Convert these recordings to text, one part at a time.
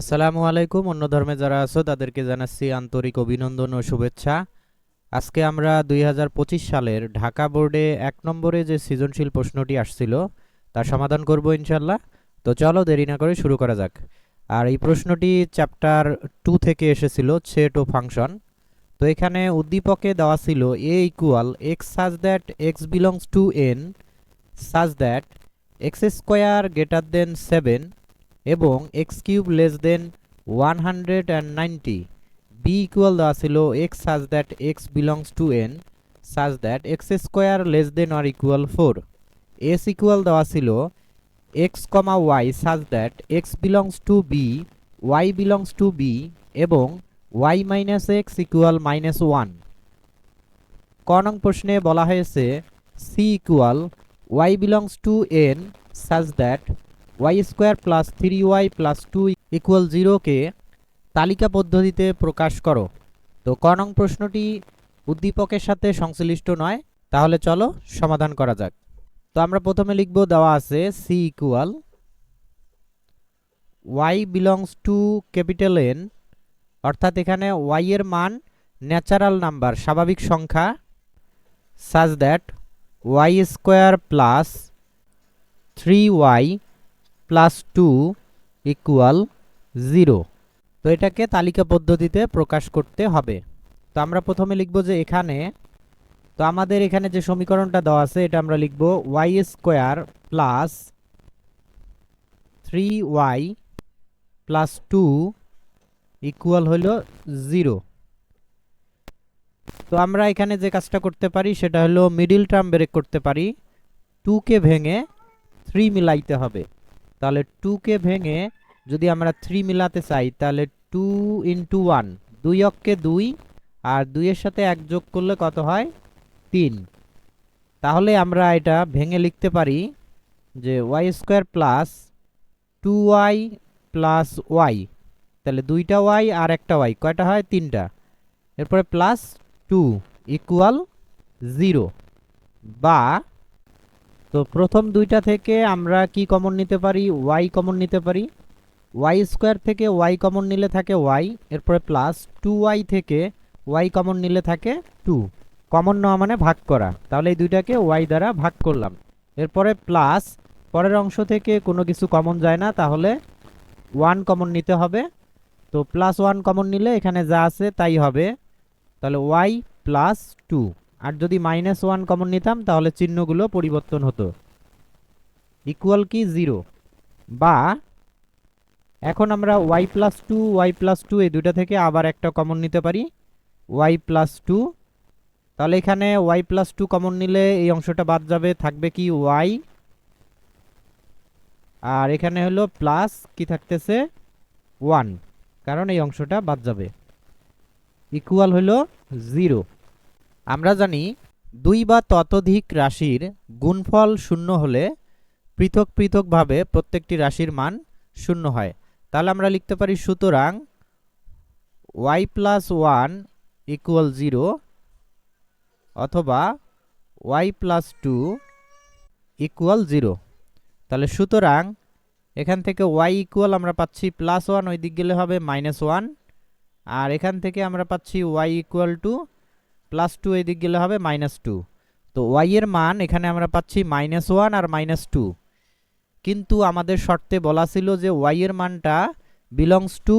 আসসালামু আলাইকুম অন্য ধর্মে যারা আছো, তাদেরকে জানাচ্ছি আন্তরিক অভিনন্দন ও শুভেচ্ছা। আজকে আমরা দুই হাজার পঁচিশ সালের ঢাকা বোর্ডে এক নম্বরে যে সৃজনশীল প্রশ্নটি আসছিল তার সমাধান করব ইনশাল্লাহ তো চলো দেরি না করে শুরু করা যাক। আর এই প্রশ্নটি চ্যাপ্টার টু থেকে এসেছিল, সেট ও ফাংশন। তো এখানে উদ্দীপকে দেওয়া ছিল A equal x such that x belongs to N such that x square greater than seven এবং x cube less than one hundred and ninety B equal দেওয়া ছিল x such that x belongs to N such that x square less than R equal four S equal দেওয়া ছিল x comma y such that x belongs to B y belongs to B এবং y minus x equal minus one ক নং প্রশ্নে বলা হয়েছে C equal y belongs to N such that y square plus three y plus two equal জিরোকে তালিকা পদ্ধতিতে প্রকাশ করো। তো ক নং প্রশ্নটি উদ্দীপকের সাথে সংশ্লিষ্ট নয়, তাহলে চলো সমাধান করা যাক। তো আমরা প্রথমে লিখব, দেওয়া আছে C equal y belongs to capital N অর্থাৎ এখানে ওয়াই এর মান ন্যাচারাল নাম্বার স্বাভাবিক সংখ্যা such that y square plus three y plus two equal zero তো এটাকে তালিকা পদ্ধতিতে প্রকাশ করতে হবে। তো আমরা প্রথমে লিখব যে এখানে, তো আমাদের এখানে যে সমীকরণটা দেওয়া আছে, এটা আমরা লিখব y square plus three y plus two equal হইল জিরো তো আমরা এখানে যে কাজটা করতে পারি, সেটা হলো মিডিল টার্ম ব্রেক করতে পারি। টুকে ভেঙে থ্রি মিলাইতে হবে। তাহলে টুকে ভেঙে যদি আমরা থ্রি মিলাতে চাই, তাহলে টু ইন্টু ওয়ান দুই অক্ষে দুই, আর দুইয়ের সাথে এক যোগ করলে কত হয়? তিন। তাহলে আমরা এটা ভেঙে লিখতে পারি যে y square plus two y plus y তাহলে দুইটা ওয়াই আর একটা ওয়াই কয়টা হয়? তিনটা। এরপরে প্লাস টু ইকুয়াল জিরো বা তো প্রথম দুইটা থেকে আমরা কি কমন নিতে পারি? ওয়াই কমন নিতে পারি। ওয়াই স্কোয়ার থেকে ওয়াই কমন নিলে থাকে ওয়াই এরপরে প্লাস টু ওয়াই থেকে ওয়াই কমন নিলে থাকে টু কমন নেওয়া মানে ভাগ করা। তাহলে এই দুইটাকে ওয়াই দ্বারা ভাগ করলাম। এরপরে প্লাস পরের অংশ থেকে কোনো কিছু কমন যায় না, তাহলে ওয়ান কমন নিতে হবে। তো প্লাস ওয়ান কমন নিলে এখানে যা আছে তাই হবে। তাহলে ওয়াই প্লাস টু আর যদি মাইনাস ওয়ান কমন নিতাম, তাহলে চিহ্নগুলো পরিবর্তন হতো। ইকুয়াল কি? জিরো বা এখন আমরা y plus two y plus two এই দুটা থেকে আবার একটা কমন নিতে পারি। ওয়াই প্লাস টু তাহলে এখানে ওয়াই প্লাস টু কমন নিলে এই অংশটা বাদ যাবে, থাকবে কি? ওয়াই আর এখানে হলো প্লাস কি থাকতেছে? ওয়ান কারণ এই অংশটা বাদ যাবে। ইকুয়াল হলো জিরো আমরা জানি দুই বা ততোধিক রাশির গুণফল শূন্য হলে পৃথক পৃথকভাবে প্রত্যেকটি রাশির মান শূন্য হয়। তাহলে আমরা লিখতে পারি সুতরাং y plus one equal zero অথবা y plus two equal zero. তাহলে সুতরাং এখান থেকে ওয়াই ইকুয়াল আমরা পাচ্ছি প্লাস ওয়ান ওই দিক গেলে হবে মাইনাস ওয়ান। আর এখান থেকে আমরা পাচ্ছি y equal to plus two এই দিক গেলে হবে মাইনাস টু তো ওয়াই এর মান এখানে আমরা পাচ্ছি মাইনাস ওয়ান আর মাইনাস টু কিন্তু আমাদের শর্তে বলা ছিল যে ওয়াই এর মানটা বিলংস টু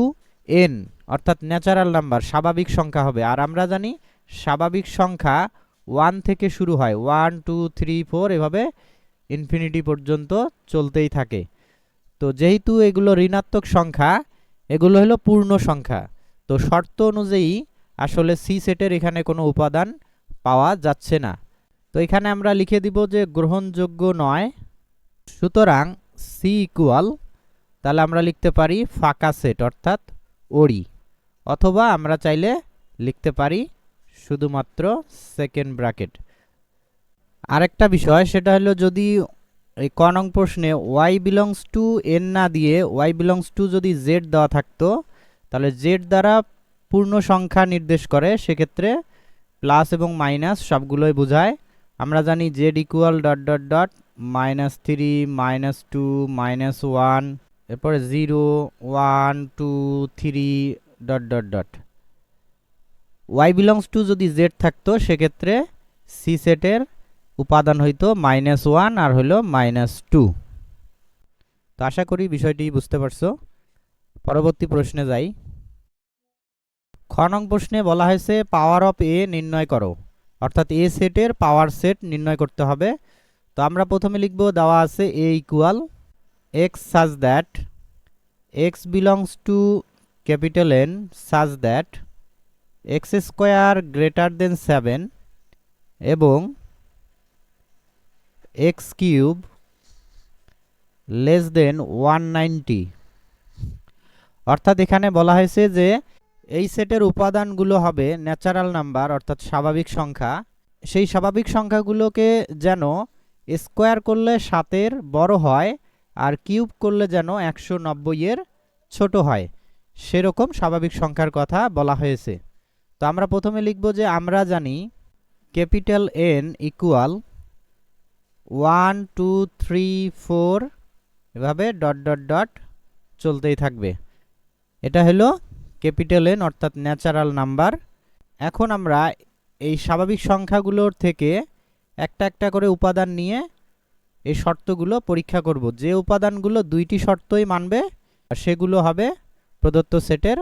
এন অর্থাৎ ন্যাচারাল নাম্বার স্বাভাবিক সংখ্যা হবে। আর আমরা জানি স্বাভাবিক সংখ্যা ওয়ান থেকে শুরু হয়। ওয়ান টু থ্রি ফোর এভাবে ইনফিনিটি পর্যন্ত চলতেই থাকে। তো যেহেতু এগুলো ঋণাত্মক সংখ্যা, এগুলো হলো পূর্ণ সংখ্যা। তো শর্ত অনুযায়ী আসলে সি সেটের এখানে কোনো উপাদান পাওয়া যাচ্ছে না। তো এখানে আমরা লিখে দিব যে গ্রহণযোগ্য নয়। সুতরাং সি ইকুয়াল তাহলে আমরা লিখতে পারি ফাঁকা সেট, অর্থাৎ ওড়ি। অথবা আমরা চাইলে লিখতে পারি শুধুমাত্র সেকেন্ড ব্র্যাকেট আরেকটা বিষয়, সেটা হলো যদি এই ক নং প্রশ্নে ওয়াই বিলংস টু এন না দিয়ে ওয়াই বিলংস টু যদি জেড দেওয়া থাকতো, তাহলে জেড দ্বারা পূর্ণ সংখ্যা নির্দেশ করে, সেক্ষেত্রে প্লাস এবং মাইনাস সবগুলোই বোঝায়। আমরা জানি Z equal dot dot dot minus three minus two minus one এরপরে zero one two three dot dot dot y belongs to যদি জেড থাকতো, সেক্ষেত্রে সি সেটের উপাদান হইতো মাইনাস ওয়ান আর হইল মাইনাস টু তো আশা করি বিষয়টি বুঝতে পারছ। পরবর্তী প্রশ্নে যাই। খ প্রশ্নে বলা হয়েছে পাওয়ার অফ এ নির্ণয় করো। অর্থাৎ এ সেটের পাওয়ার সেট নির্ণয় করতে হবে। তো আমরা প্রথমে লিখব, দেওয়া আছে A equal x such that x belongs to capital N such that x square greater than seven এবং x cube less than one ninety অর্থাৎ এখানে বলা হয়েছে যে এই সেটের উপাদানগুলো হবে ন্যাচারাল নাম্বার অর্থাৎ স্বাভাবিক সংখ্যা। সেই স্বাভাবিক সংখ্যাগুলোকে যেন স্কোয়ার করলে সাতের বড় হয় আর কিউব করলে যেন একশো নব্বইয়ের ছোট হয়। সেরকম স্বাভাবিক সংখ্যার কথা বলা হয়েছে। তো আমরা প্রথমে লিখব যে আমরা জানি capital N equal one two three four এভাবে ডট ডট ডট চলতেই থাকবে। এটা হলো ক্যাপিটাল এন অর্থাৎ ন্যাচারাল নাম্বার। এখন আমরা এই স্বাভাবিক সংখ্যাগুলোর থেকে একটা একটা করে উপাদান নিয়ে এই শর্তগুলো পরীক্ষা করব। যে উপাদানগুলো দুইটি শর্তই মানবে সেগুলো হবে প্রদত্ত সেটের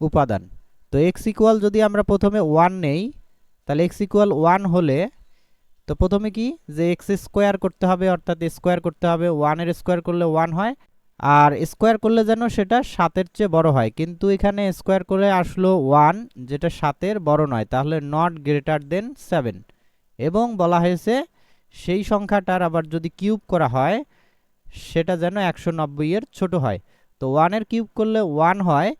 উপাদান। তো এক্স ইকুয়াল যদি আমরা প্রথমে ওয়ান নেই, তাহলে এক্স ইকুয়াল ওয়ান হলে, তো প্রথমে কি? যে এক্স স্কোয়ার করতে হবে, অর্থাৎ স্কোয়ার করতে হবে ওয়ানের স্কোয়ার করলে ওয়ান হয়। আর স্কোয়ার করলে যেন সেটা সাতের চেয়ে বড় হয়। কিন্তু এখানে স্কোয়ার করে আসলো ওয়ান, যেটা সাতের বড় নয়, তাহলে নট গ্রেটার দেন সেভেন। এবং বলা হয়েছে সেই সংখ্যাটার আবার যদি কিউব করা হয়, সেটা যেন একশো নব্বইয়ের ছোটো হয়। তো ওয়ানের কিউব করলে ওয়ান হয়,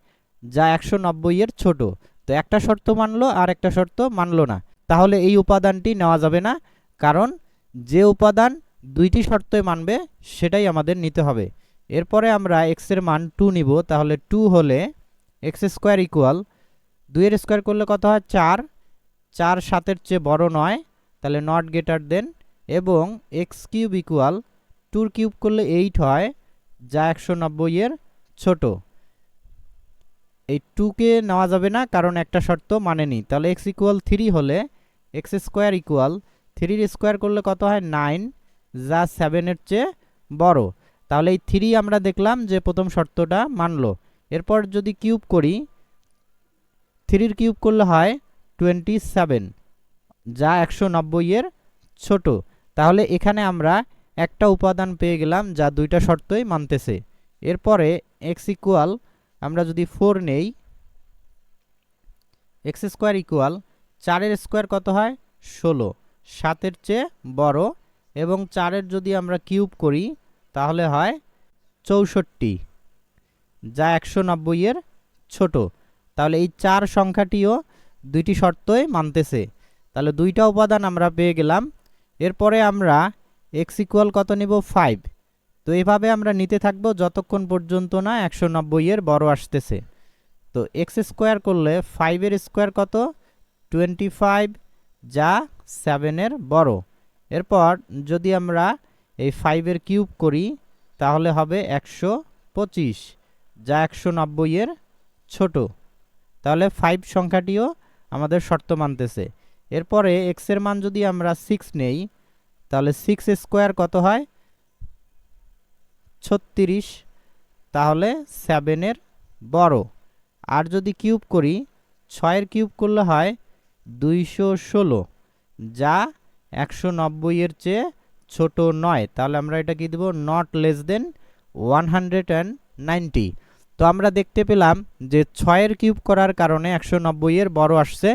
যা একশো নব্বইয়ের ছোট। তো একটা শর্ত মানলো আর একটা শর্ত মানলো না। তাহলে এই উপাদানটি নেওয়া যাবে না। কারণ যে উপাদান দুইটি শর্তই মানবে, সেটাই আমাদের নিতে হবে। এরপরে আমরা এক্সের মান টু নিব, তাহলে টু হলে এক্স স্কোয়ার ইকুয়াল দুইয়ের স্কোয়ার করলে কত হয়? চার। চার সাতের চেয়ে বড় নয়, তাহলে নট গেটার দেন এবং এক্স কিউব ইকুয়াল টুর কিউব করলে এইট হয়, যা একশো নব্বইয়ের ছোটো। এই টুকে নেওয়া যাবে না, কারণ একটা শর্ত মানেনি তাহলে এক্স ইকুয়াল থ্রি হলে এক্স স্কোয়ার ইকুয়াল থ্রির স্কোয়ার করলে কত হয়? নাইন যা সেভেনের চেয়ে বড়। তাহলে এই থ্রি আমরা দেখলাম যে প্রথম শর্তটা মানলো। এরপর যদি কিউব করি থ্রির কিউব করলে হয় টোয়েন্টি সেভেন যা একশো নব্বইয়ের ছোট। তাহলে এখানে আমরা একটা উপাদান পেয়ে গেলাম যা দুইটা শর্তই মানতেছে। এরপরে এক্স ইকুয়াল আমরা যদি ফোর নেই এক্স স্কোয়ার ইকুয়াল চারের স্কোয়ার কত হয়? ষোলো। সাতের চেয়ে বড় এবং চারের যদি আমরা কিউব করি তাহলে হয় চৌষট্টি, যা একশো নব্বইয়ের ছোট। তাহলে এই চার সংখ্যাটিও দুইটি শর্তই মানতেছে। তাহলে দুইটা উপাদান আমরা পেয়ে গেলাম। এরপরে আমরা এক্স ইকুয়াল কত নিব? ফাইভ তো এভাবে আমরা নিতে থাকব যতক্ষণ পর্যন্ত না একশো নব্বইয়ের বড় আসতেছে। তো এক্স স্কোয়ার করলে ফাইভের স্কোয়ার কত? টোয়েন্টি ফাইভ যা সেভেনের বড়। এরপর যদি আমরা এই ফাইভের কিউব করি, তাহলে হবে একশো পঁচিশ, যা একশো নব্বইয়ের ছোট। তাহলে ফাইভ সংখ্যাটিও আমাদের শর্ত মানতেছে। এরপরে এক্সের মান যদি আমরা সিক্স নেই, তাহলে সিক্স স্কোয়ার কত হয়? ছত্রিশ, তাহলে সেভেনের বড়। আর যদি কিউব করি, ছয়ের কিউব করলে হয় দুইশো ষোলো, যা একশো নব্বইয়ের চেয়ে ছোট নয়, তাহলে আমরা এটা কি দেব? Not less than one hundred and ninety তো আমরা দেখতে পেলাম যে ছয়ের কিউব করার কারণে একশো নব্বইয়ের বড় আসছে।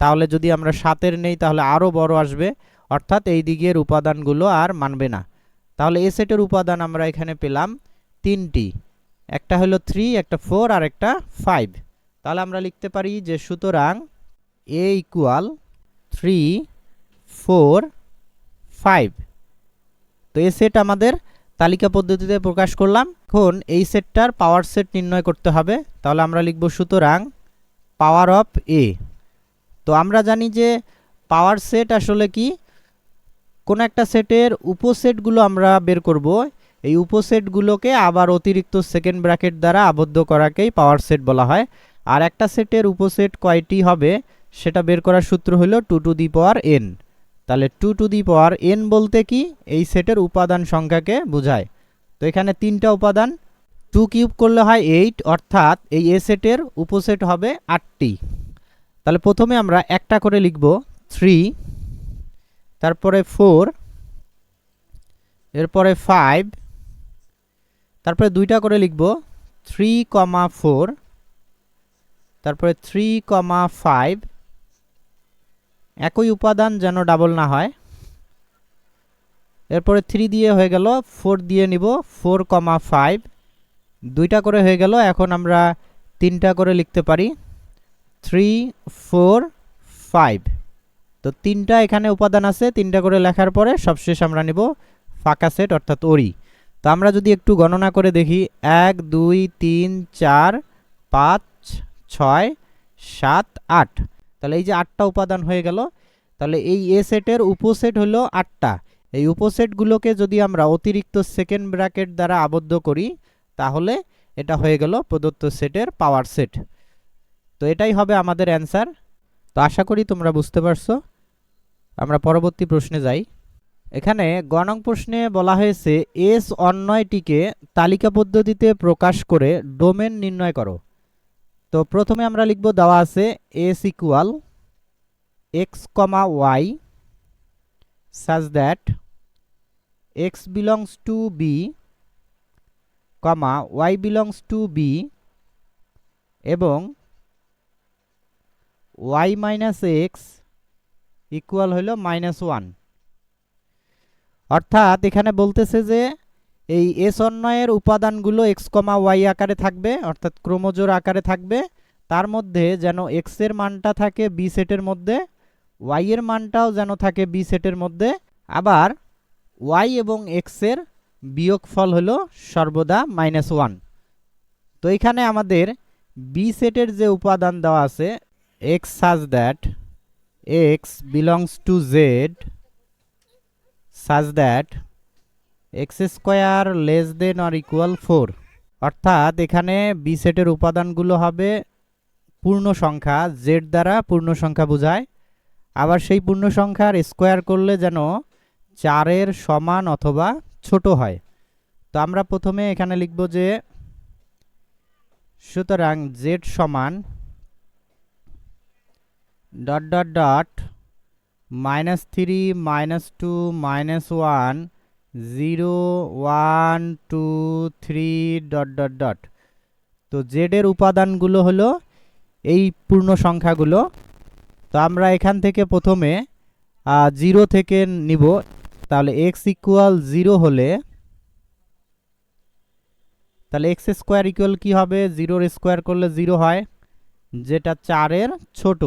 তাহলে যদি আমরা সাতের নেই, তাহলে আরও বড় আসবে। অর্থাৎ এই দিকের উপাদানগুলো আর মানবে না। তাহলে এ সেটের উপাদান আমরা এখানে পেলাম তিনটি। একটা হলো থ্রি একটা ফোর আর একটা ফাইভ তাহলে আমরা লিখতে পারি যে সুতরাং A equal three four five তো এ সেট আমাদের তালিকা পদ্ধতিতে প্রকাশ করলাম। এখন এই সেটটার পাওয়ার সেট নির্ণয় করতে হবে। তাহলে আমরা লিখব সুতরাং পাওয়ার অফ এ তো আমরা জানি যে পাওয়ার সেট আসলে কি? কোনো একটা সেটের উপসেটগুলো আমরা বের করব। এই উপসেটগুলোকে আবার অতিরিক্ত সেকেন্ড ব্র্যাকেট দ্বারা আবদ্ধ করাকেই পাওয়ার সেট বলা হয়। আর একটা সেটের উপসেট কয়টি হবে? সেটা বের করার সূত্র হলো two to the power N তাহলে two to the power N বলতে কি? এই সেটের উপাদান সংখ্যাকে বোঝায়। তো এখানে তিনটা উপাদান টু কিউব করলে হয় এইট অর্থাৎ এই এ সেটের উপসেট হবে আটটি। তাহলে প্রথমে আমরা একটা করে লিখব থ্রি তারপরে ফোর এরপরে ফাইভ তারপরে দুইটা করে লিখব থ্রি কমা ফোর তারপরে থ্রি কমা ফাইভ একই উপাদান যেন ডাবল না হয়। এরপরে থ্রি দিয়ে হয়ে গেল ফোর দিয়ে নিব ফোর কমা ফাইভ দুইটা করে হয়ে গেল, এখন আমরা তিনটা করে লিখতে পারি। থ্রি ফোর ফাইভ তো তিনটা এখানে উপাদান আছে, তিনটা করে লেখার পরে সবশেষ আমরা নিব ফাঁকা সেট, অর্থাৎ ওরি তো আমরা যদি একটু গণনা করে দেখি, এক, দুই, তিন, চার, পাঁচ, ছয়, সাত, আট। তাহলে এই যে আটটা উপাদান হয়ে গেল, তাহলে এই এ সেটের উপসেট হলো আটটা। এই উপসেটগুলোকে যদি আমরা অতিরিক্ত সেকেন্ড ব্র্যাকেট দ্বারা আবদ্ধ করি, তাহলে এটা হয়ে গেল প্রদত্ত সেটের পাওয়ার সেট তো এটাই হবে আমাদের অ্যান্সার তো আশা করি তোমরা বুঝতে পারছ। আমরা পরবর্তী প্রশ্নে যাই। এখানে গণং প্রশ্নে বলা হয়েছে এস অন্যয়টিকে তালিকা পদ্ধতিতে প্রকাশ করে ডোমেন নির্ণয় করো। তো প্রথমে আমরা লিখব দেওয়া আছে S equal X comma Y such that X belongs to B comma Y belongs to B এবং ওয়াই মাইনাস এক্স ইকুয়াল হইল মাইনাস ওয়ান অর্থাৎ এখানে বলতেছে যে এই এস অন্যয়ের উপাদানগুলো এক্স কমা ওয়াই আকারে থাকবে, অর্থাৎ ক্রোমোজোর আকারে থাকবে। তার মধ্যে যেন এক্সের মানটা থাকে বি সেটের মধ্যে ওয়াই এর মানটাও যেন থাকে বি সেটের মধ্যে। আবার ওয়াই এবং এক্সের বিয়োগফল হলো সর্বদা মাইনাস ওয়ান তো এখানে আমাদের বি সেটের যে উপাদান দেওয়া আছে X such that X belongs to Z such that X square less than or equal four অর্থাৎ এখানে বি সেটের উপাদানগুলো হবে পূর্ণ সংখ্যা জেড দ্বারা পূর্ণ সংখ্যা বোঝায়। আবার সেই পূর্ণ সংখ্যার স্কোয়ার করলে যেন চারের সমান অথবা ছোট হয়। তো আমরা প্রথমে এখানে লিখব যে, সুতরাং জেড সমান dot dot dot minus three minus two minus one zero one two three dot dot dot তো জেডের উপাদানগুলো হলো এই পূর্ণ সংখ্যাগুলো। তো আমরা এখান থেকে প্রথমে জিরো থেকে নিব। তাহলে এক্স ইকুয়াল জিরো হলে, তাহলে এক্স স্কোয়ার ইকুয়াল কী হবে? জিরোর স্কোয়ার করলে জিরো হয়, যেটা চারের ছোট।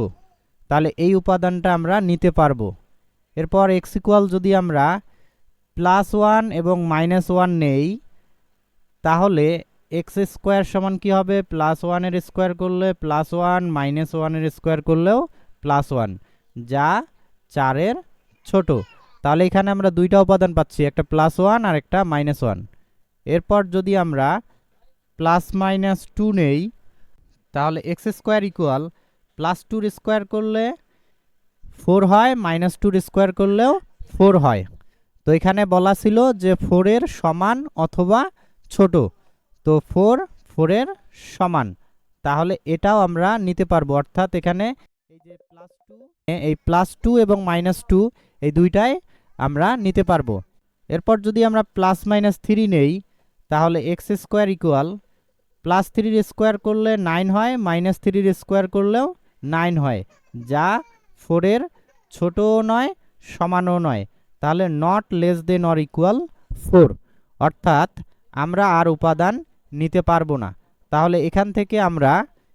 তাহলে এই উপাদানটা আমরা নিতে পারব। এরপর এক্স ইকুয়াল যদি আমরা প্লাস ওয়ান এবং মাইনাস ওয়ান নেই, তাহলে এক্স স্কোয়ার সমান কি হবে? প্লাস ওয়ানের স্কোয়ার করলে প্লাস ওয়ান, মাইনাস ওয়ানের স্কোয়ার করলেও প্লাস ওয়ান, যা চারের ছোট। তাহলে এখানে আমরা দুইটা উপাদান পাচ্ছি, একটা প্লাস ওয়ান আর একটা মাইনাস ওয়ান। এরপর যদি আমরা প্লাস মাইনাস টু নেই, তাহলে এক্স স্কোয়ার ইকুয়াল প্লাস টুর স্কোয়ার করলে ফোর হয়, মাইনাস টুর স্কোয়ার করলেও ফোর হয়। তো এখানে বলা ছিল যে ফোরের সমান অথবা ছোট। তো ফোর, ফোরের সমান। তাহলে এটাও আমরা নিতে পারব। অর্থাৎ এখানে এই যে প্লাস টু এই প্লাস টু এবং মাইনাস টু এই দুইটাই আমরা নিতে পারব। এরপর যদি আমরা প্লাস মাইনাস থ্রি নেই, তাহলে এক্স স্কোয়ার ইকুয়াল প্লাস থ্রির স্কোয়ার করলে নাইন হয় মাইনাস থ্রির স্কোয়ার করলেও নাইন হয়। যা ফোরের ছোটও নয়, সমানও নয়। তাহলে not less than or equal four অর্থাৎ আমরা আর উপাদান নিতে পারব না। তাহলে এখান থেকে আমরা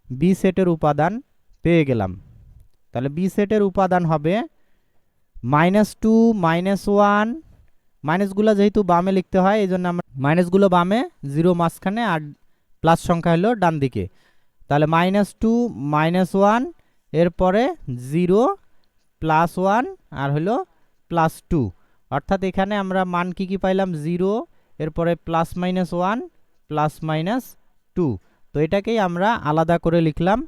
বি সেটের উপাদান পেয়ে গেলাম। তাহলে বি সেটের উপাদান হবে মাইনাস টু মাইনাস ওয়ান মাইনাসগুলো যেহেতু বামে লিখতে হয় এই জন্য আমরা মাইনাসগুলো বামে জিরো মাঝখানে আর প্লাস সংখ্যা হলো ডান দিকে। তাহলে মাইনাস টু মাইনাস ওয়ান এরপরে জিরো প্লাস ওয়ান আর হলো প্লাস টু অর্থাৎ এখানে আমরা মান কি কি পাইলাম? জিরো এরপরে plus minus one plus minus two তো এটাকেই আমরা আলাদা করে লিখলাম।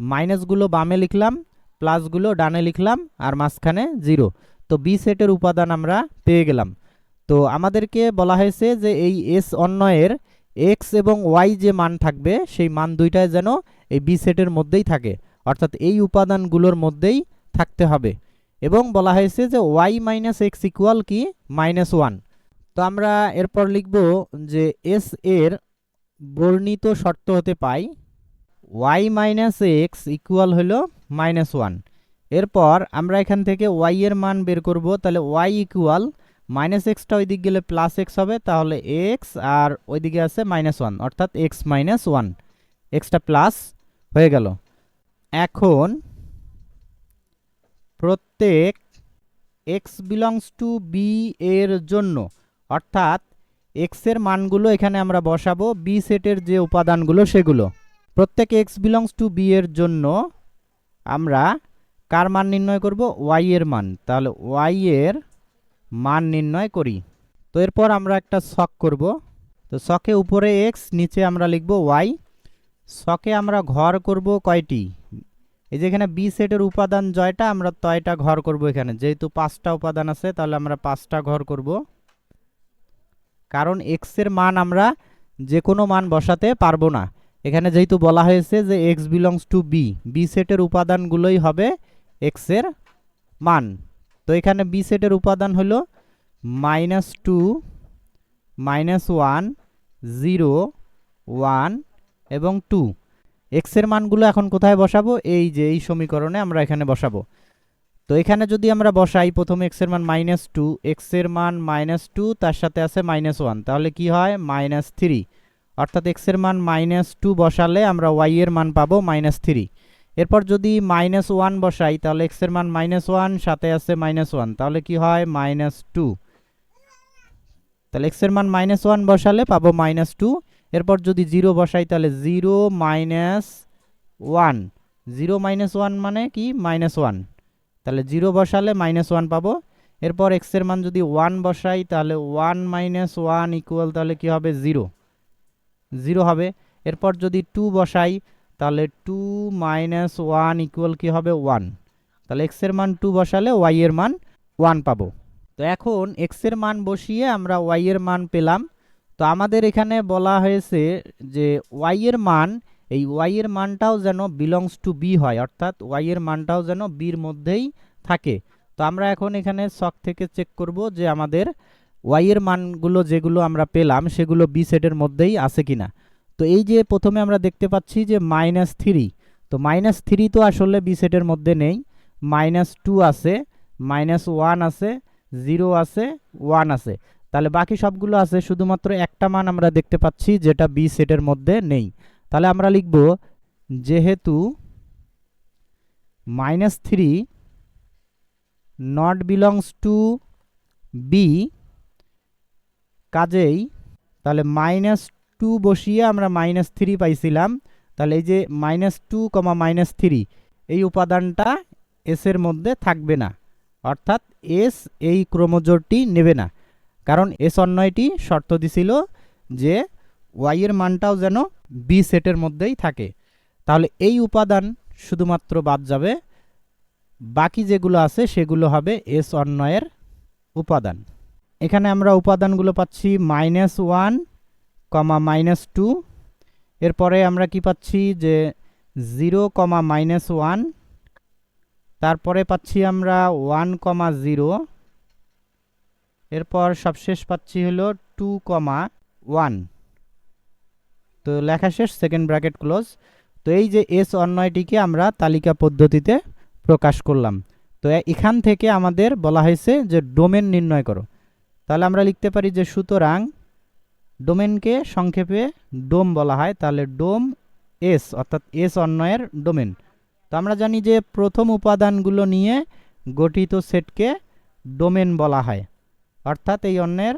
মাইনাসগুলো বামে লিখলাম প্লাসগুলো ডানে লিখলাম, আর মাঝখানে জিরো তো বি সেটের উপাদান আমরা পেয়ে গেলাম। তো আমাদেরকে বলা হয়েছে যে এই এস অন্যয়ের এক্স এবং ওয়াই যে মান থাকবে, সেই মান দুইটাই যেন এই বি সেটের মধ্যেই থাকে। অর্থাৎ এই উপাদানগুলোর মধ্যেই থাকতে হবে। এবং বলা হয়েছে যে ওয়াই মাইনাস এক্স ইকুয়াল কি? মাইনাস ওয়ান তো আমরা এরপর লিখব যে এস এর বর্ণিত শর্ত হতে পাই ওয়াই মাইনাস এক্স ইকুয়াল হলো মাইনাস ওয়ান এরপর আমরা এখান থেকে ওয়াই এর মান বের করব, তাহলে ওয়াই ইকুয়াল মাইনাস এক্সটা ওই দিক গেলে প্লাস এক্স হবে, তাহলে এক্স আর ওইদিকে আছে মাইনাস ওয়ান অর্থাৎ এক্স মাইনাস ওয়ান এক্সটা প্লাস হয়ে গেল। এখন প্রত্যেক এক্স বিলংস টু বি এর জন্য, অর্থাৎ এক্সের মানগুলো এখানে আমরা বসাবো বি সেটের যে উপাদানগুলো সেগুলো। প্রত্যেক এক্স বিলংস টু বি এর জন্য আমরা কার মান নির্ণয় করব? ওয়াই এর মান। তাহলে ওয়াই এর মান নির্ণয় করি। তো এরপর আমরা একটা শক করব। তো শকে উপরে এক্স নিচে আমরা লিখব ওয়াই শকে আমরা ঘর করব কয়টি? এই যে এখানে বি সেটের উপাদান জয়টা, আমরা তয়টা ঘর করব এখানে। যেহেতু পাঁচটা উপাদান আছে, তাহলে আমরা পাঁচটা ঘর করব। কারণ এক্সের মান আমরা যে কোনো মান বসাতে পারব না। এখানে যেহেতু বলা হয়েছে যে X belongs to B B সেটের উপাদানগুলোই হবে এক্সের মান। তো এখানে বি সেটের উপাদান হলো minus two minus one zero one এবং টু এক্সের মানগুলো এখন কোথায় বসাবো? এই যে, এই সমীকরণে আমরা এখানে বসাবো। তো এখানে যদি আমরা বসাই, প্রথমে এক্সের মান মাইনাস টু এক্সের মান মাইনাস টু তার সাথে আছে মাইনাস ওয়ান তাহলে কি হয়? মাইনাস থ্রি অর্থাৎ এক্সের মান মাইনাস টু বসালে আমরা ওয়াই এর মান পাবো মাইনাস থ্রি এরপর যদি মাইনাস ওয়ান বসাই, তাহলে এক্সের মান মাইনাস ওয়ান সাথে আছে মাইনাস ওয়ান তাহলে কি হয়? মাইনাস টু তাহলে এক্সের মান মাইনাস ওয়ান বসালে পাবো মাইনাস টু এরপর যদি জিরো বসাই তাহলে zero minus one. Zero minus one মানে কি? Minus one. তাহলে জিরো বসালে মাইনাস ওয়ান পাবো। এরপর এক্সের মান যদি ওয়ান বসাই তাহলে ওয়ান মাইনাস ওয়ান ইকুয়াল তাহলে কি হবে? জিরো। জিরো হবে। এরপর যদি টু বসাই তাহলে টু মাইনাস ওয়ান ইকুয়াল কী হবে? ওয়ান। তাহলে এক্সের মান টু বসালে ওয়াই এর মান ওয়ান পাবো। তো এখন এক্সের মান বসিয়ে আমরা ওয়াই এর মান পেলাম। তো আমাদের এখানে বলা হয়েছে যে ওয়াই এর মান, এই ওয়াই এর মানটাও যেন বিলংস টু বি হয়, অর্থাৎ ওয়াই এর মানটাও যেন বির মধ্যেই থাকে। তো আমরা এখন এখানে শখ থেকে চেক করব যে আমাদের ওয়াই এর মানগুলো যেগুলো আমরা পেলাম, সেগুলো বি সেটের মধ্যেই আছে কিনা। তো এই যে প্রথমে আমরা দেখতে পাচ্ছি যে মাইনাস থ্রি তো মাইনাস থ্রি তো আসলে বি সেটের মধ্যে নেই। মাইনাস টু আছে মাইনাস ওয়ান আছে জিরো আছে ওয়ান আছে। তাহলে বাকি সবগুলো আছে, শুধুমাত্র একটা মান আমরা দেখতে পাচ্ছি যেটা বি সেটের মধ্যে নেই। তাহলে আমরা লিখব যেহেতু minus three not belongs to B কাজেই তাহলে মাইনাস টু বসিয়ে আমরা মাইনাস থ্রি পাইছিলাম। তাহলে এই যে minus two comma minus three এই উপাদানটা এসের মধ্যে থাকবে না। অর্থাৎ এস এই ক্রোমোজোরটি নেবে না। কারণ এস অন্যয়টি শর্ত দিছিল যে ওয়াইয়ের মানটাও যেন বি সেটের মধ্যেই থাকে। তাহলে এই উপাদান শুধুমাত্র বাদ যাবে, বাকি যেগুলো আছে সেগুলো হবে এস অন্যয়ের উপাদান। এখানে আমরা উপাদানগুলো পাচ্ছি minus one comma minus two এরপরে আমরা কি পাচ্ছি যে জিরো কমা মাইনাস ওয়ান তারপরে পাচ্ছি আমরা ওয়ান কমা জিরো এরপর সবশেষ পাচ্ছি হলো টু কমা ওয়ান তো লেখা শেষ সেকেন্ড ব্র্যাকেট ক্লোজ তো এই যে এস অন্যয়টিকে আমরা তালিকা পদ্ধতিতে প্রকাশ করলাম। তো এখান থেকে আমাদের বলা হয়েছে যে ডোমেন নির্ণয় করো। তাহলে আমরা লিখতে পারি যে সুতরাং ডোমেনকে সংক্ষেপে ডোম বলা হয়, তাহলে ডোম এস অর্থাৎ এস অন্যয়ের ডোমেন তো আমরা জানি যে প্রথম উপাদানগুলো নিয়ে গঠিত সেটকে ডোমেন বলা হয়। অর্থাৎ এই অন্যের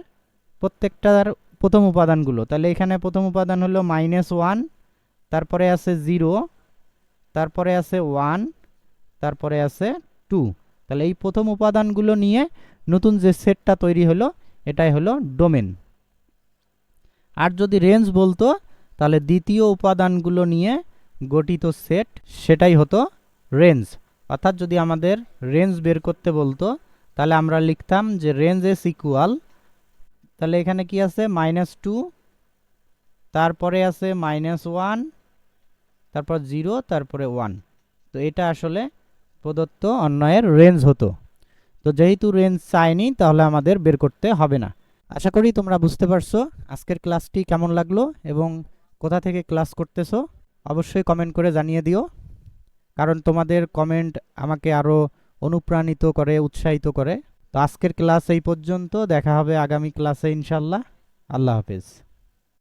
প্রত্যেকটার প্রথম উপাদানগুলো। তাহলে এখানে প্রথম উপাদান হলো মাইনাস ওয়ান তারপরে আছে জিরো তারপরে আছে ওয়ান তারপরে আছে টু তাহলে এই প্রথম উপাদানগুলো নিয়ে নতুন যে সেটটা তৈরি হলো, এটাই হলো ডোমেন আর যদি রেঞ্জ বলতো, তাহলে দ্বিতীয় উপাদানগুলো নিয়ে গঠিত সেট, সেটাই হতো রেঞ্জ অর্থাৎ যদি আমাদের রেঞ্জ বের করতে বলতো তাহলে আমরা লিখতাম যে রেঞ্জ এস ইকুয়াল তাহলে এখানে কি আছে? মাইনাস টু তারপরে আছে মাইনাস ওয়ান তারপর জিরো তারপরে ওয়ান তো এটা আসলে প্রদত্ত অন্যয়ের রেঞ্জ হতো। তো যেহেতু রেঞ্জ চাইনি, তাহলে আমাদের বের করতে হবে না। আশা করি তোমরা বুঝতে পারছ আজকের ক্লাসটি কেমন লাগল এবং কোথা থেকে ক্লাস করতেছো। অবশ্যই কমেন্ট করে জানিয়ে দিও। কারণ তোমাদের কমেন্ট আমাকে আরও অনুপ্রাণিত করে, উৎসাহিত করে। তো আজকের ক্লাস এই পর্যন্ত। দেখা হবে আগামী ক্লাসে ইনশাল্লাহ আল্লাহ হাফেজ।